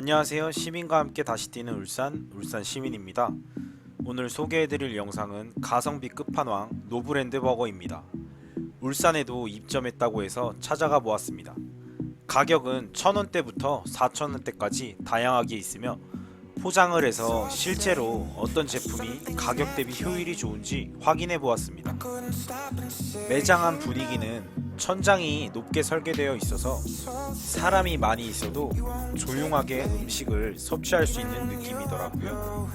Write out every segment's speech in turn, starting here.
안녕하세요. 시민과 함께 다시 뛰는 울산, 울산 시민입니다. 오늘 소개해드릴 영상은 가성비 끝판왕 노브랜드 버거입니다. 울산에도 입점했다고 해서 찾아가 보았습니다. 가격은 1,000원대부터 4,000원대까지 다양하게 있으며 포장을 해서 실제로 어떤 제품이 가격 대비 효율이 좋은지 확인해 보았습니다. 매장 안 분위기는 천장이 높게 설계되어 있어서 사람이 많이 있어도 조용하게 음식을 섭취할 수 있는 느낌이더라고요.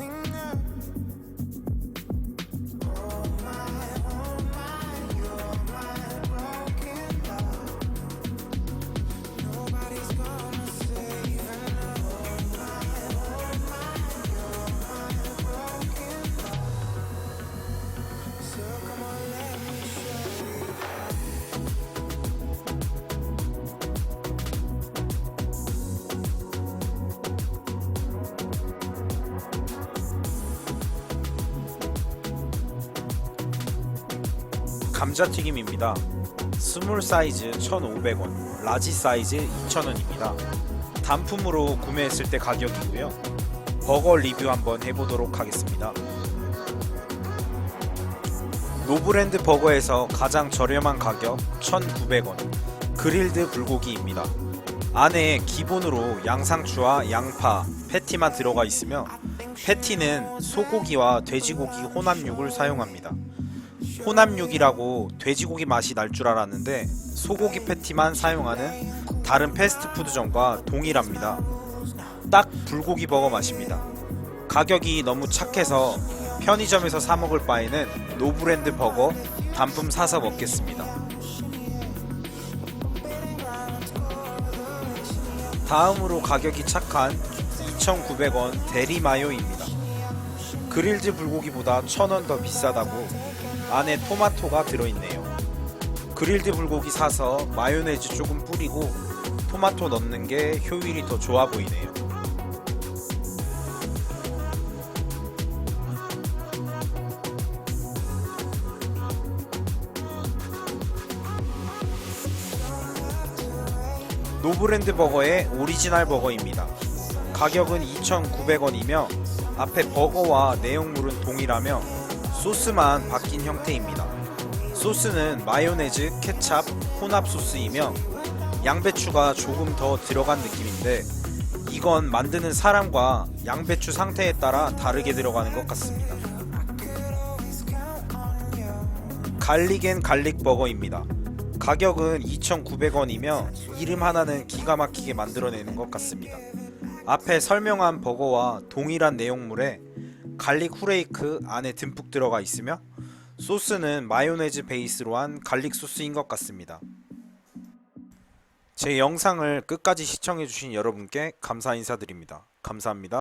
감자튀김입니다. 스몰 사이즈 1,500원, 라지 사이즈 2,000원입니다. 단품으로 구매했을 때 가격이고요. 버거 리뷰 한번 해보도록 하겠습니다. 노브랜드 버거에서 가장 저렴한 가격 1,900원, 그릴드 불고기입니다. 안에 기본으로 양상추와 양파, 패티만 들어가 있으며 패티는 소고기와 돼지고기 혼합육을 사용합니다. 혼합육이라고 돼지고기 맛이 날 줄 알았는데 소고기 패티만 사용하는 다른 패스트푸드점과 동일합니다. 딱 불고기 버거 맛입니다. 가격이 너무 착해서 편의점에서 사 먹을 바에는 노브랜드 버거 단품 사서 먹겠습니다. 다음으로 가격이 착한 2,900원 대리 마요입니다. 그릴드 불고기보다 1,000원 더 비싸다고 안에 토마토가 들어있네요. 그릴드 불고기 사서 마요네즈 조금 뿌리고 토마토 넣는 게 효율이 더 좋아 보이네요. 노브랜드 버거의 오리지널 버거입니다. 가격은 2,900원이며 앞에 버거와 내용물은 동일하며 소스만 바뀐 형태입니다. 소스는 마요네즈, 케찹, 혼합 소스이며 양배추가 조금 더 들어간 느낌인데 이건 만드는 사람과 양배추 상태에 따라 다르게 들어가는 것 같습니다. 갈릭 앤 갈릭 버거입니다. 가격은 2,900원이며 이름 하나는 기가 막히게 만들어내는 것 같습니다. 앞에 설명한 버거와 동일한 내용물에 갈릭 후레이크 안에 듬뿍 들어가 있으며 소스는 마요네즈 베이스로 한 갈릭 소스인 것 같습니다. 제 영상을 끝까지 시청해주신 여러분께 감사 인사드립니다. 감사합니다.